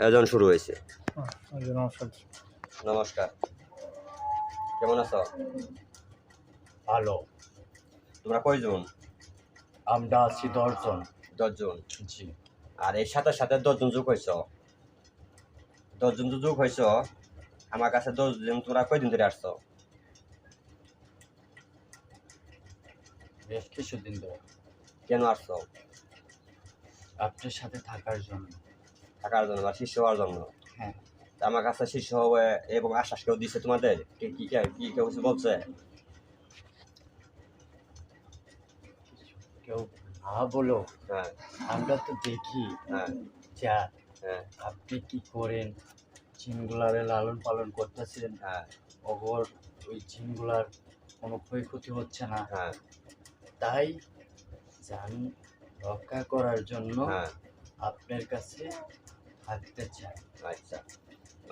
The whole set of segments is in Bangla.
আয়োজন শুরু হয়েছে। নমস্কার। নমস্কার। কেমন আছো? ভালো। তোমরা কয়জন? আমরা আছি দশজন। দশজন? জি। আর এর সাথে সাথে দশজন যোগ হয়েছ? দশজন তো যোগ হয়েছ। আমার কাছে দশজন তোমরা কয়দিন ধরে আসছো? বেশ কিছুদিন ধরে। কেন আসছো? আপনার সাথে থাকার জন্য। থাকার জন্য বা শিষ্য হওয়ার জন্য। হ্যাঁ। আমার কাছে শিষ্য হবে এবং আশ্বাস কেউ দিছে তোমাদের? কি কি কেউ কিছু বলছে? কেউ না বলো। হ্যাঁ। আমরা তো দেখি। হ্যাঁ। যা হ্যাঁ। আপনি কি করেন? চিনগুলারে লালন পালন করতেছেন। হ্যাঁ। অগর ওই চিনগুলার কোনো ক্ষয়ক্ষতি হচ্ছে না। হ্যাঁ। তাই যান রক্ষা করার জন্য হ্যাঁ। আপনার কাছে থাকতে চাই। আচ্ছা।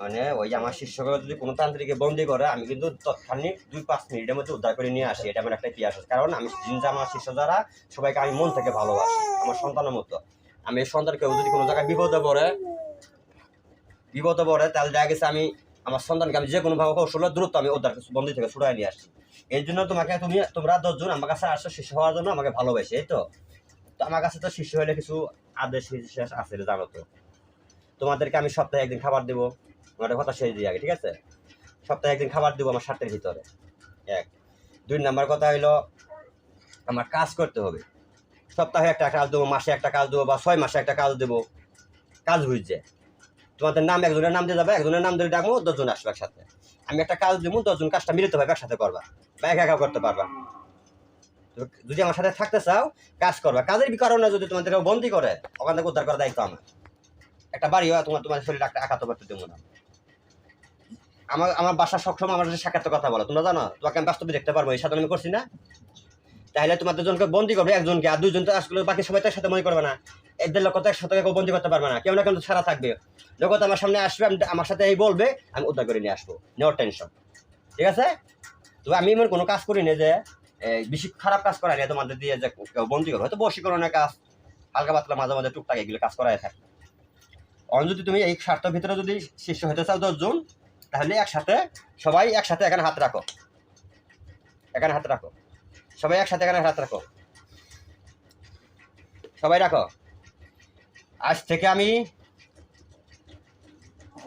মানে ওই আমার শিষ্যকে যদি কোনো তান্ত্রিকে বন্দি করে, আমি কিন্তু তৎক্ষণিক দুই পাঁচ মিনিটের মধ্যে উদ্ধার করে নিয়ে আসি। এটা আমার একটা ইতিহাস কারণ আমি জিনজা আমার শিষ্য যারা, সবাইকে আমি মন থেকে ভালোবাসি, আমার সন্তানের মতো। আমি সন্তানকে যদি কোনো জায়গায় বিপদে পড়ে বিপদে পড়ে, তাহলে দেখা গেছে আমি আমার সন্তানকে আমি যে কোনোভাবে কৌশলে দ্রুত আমি উদ্ধার বন্দি থেকে ছুড়াই নিয়ে আসি এই জন্য তোমাকে তুমি, তোমরা দশজন আমার কাছে আসছো শিষ্য হওয়ার জন্য আমাকে ভালোবাসে, এই তো? তো আমার কাছে তো শিষ্য হলে কিছু আদেশ আছে জানো তো? তোমাদেরকে আমি সপ্তাহে একদিন খাবার দেবো। একটা কথা শেষ দিই আগে, ঠিক আছে? সপ্তাহে একদিন খাবার দেবো আমার স্বার্থের ভিতরে। এক। দুই নাম্বার কথা হইল, আমার কাজ করতে হবে। সপ্তাহে একটা কাজ দেবো, মাসে একটা কাজ দেবো বা ছয় মাসে একটা কাজ দেবো। কাজ বুঝছে? তোমাদের নাম, একজনের নাম দিয়ে যাবে, একজনের নাম ধরে ডাকবো, দশজন আসবে একসাথে। আমি একটা কাজ দেবো, দশজন কাজটা মিলিত ভাবে একসাথে করবা বা একা একা করতে পারবা। যদি আমার সাথে থাকতে চাও, কাজ করবা। কাজের কারণে যদি তোমাদেরকে বন্দি করে, ওখান থেকে উদ্ধার করার দায়িত্ব আমার। একটা বাড়ি হয়, তোমার তোমার শরীরে একটা আঘাত করতে দেবো না। আমার আমার বাসা সবসময় আমার সাথে সাক্ষাৎ কথা বলো। তোমরা জানো, তোমাকে আমি বাস্তবে দেখতে পারব, এই সাথে আমি করছি না। তাহলে তোমার দুজনকে বন্দি করবে, একজনকে, আর দুজন তো আসলে বাকি সবাই তো একসাথে মনে করবে না। এদের লোক তো একসাথে কেউ বন্দি করতে পারবে না। কেউ না কেউ সারা থাকবে। যখন আমার সামনে আসবে, আমি আমার সাথে এই বলবে, আমি উদ্ধার করে নিয়ে আসব। নেওয়ার টেনশন ঠিক আছে? তো আমি এমন কোনো কাজ করি না যে বেশি খারাপ কাজ করাই না তোমাদের দিয়ে যে কেউ বন্দি করবে, হয়তো বশীকরণের কাজ, হালকা পাতলা মাঝে মাঝে টুকটাক এগুলো কাজ করাই থাকে। অন যদি তুমি এই স্বার্থ ভিতরে যদি শিষ্য হতে চাও দশজন তাহলে একসাথে সবাই একসাথে এখানে হাত রাখো। এখানে হাত রাখো। সবাই একসাথে এখানে হাত রাখো। সবাই রাখো। আজ থেকে আমি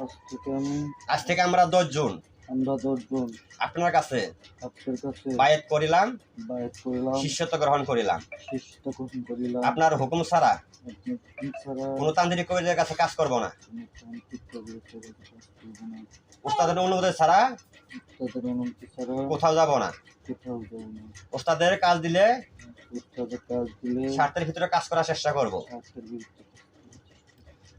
আজ থেকে আমি আজ থেকে আমরা দশজন। আমরা দশজন আপনার কাছে আপনার কাছে বায়েত করিলাম বায়ত করিলাম শিষ্যত্ব গ্রহণ করিলাম। শিষ্ট গ্রহণ করিলাম। আপনার হুকুম ছাড়া ছাড়া কোনো তান্ত্রিক কবিদের কাছে কাজ করব না। উস্তাদের অনুমতি ছাড়া উস্তাদের অনুমতি ছাড়া কোথাও যাব না। কোথাও যাব না। উস্তাদের কাজ দিলে উস্তাদের কাজ দিলে স্বার্থের ভিতরে কাজ করার চেষ্টা করব।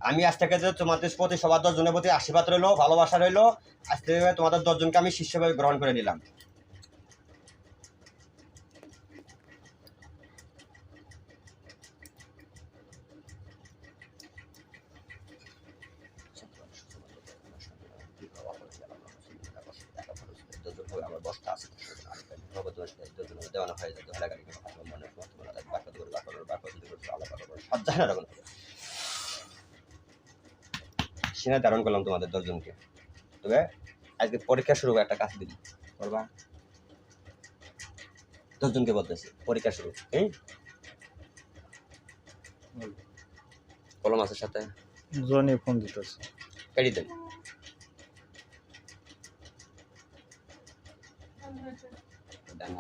আমি আজ থেকে যে তোমাদের প্রতি, সবার দশজনের প্রতি আশীর্বাদ রইল, ভালোবাসা রইল, আজ থেকে তোমাদের দশজনকে আমি শিষ্যভাবে গ্রহণ করে নিলাম। দেওয়ানো হয়ে হেলাগাড়ি মনে সিনে ধারণ করলাম তোমাদের দশজনকে। তবে আজকে পরীক্ষা শুরু একটা কাজ দিবি। করবা? দশজনকে বলতেছি পরীক্ষা শুরু এই কলম আছে সাথে? জনি ফোন দিতেছে। কেডি দেন। দেন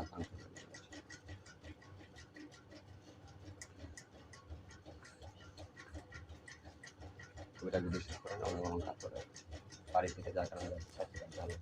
ওইটা যদি শেষ করেন অনেক কাজ করে বাড়ি থেকে যার কারণে ভালো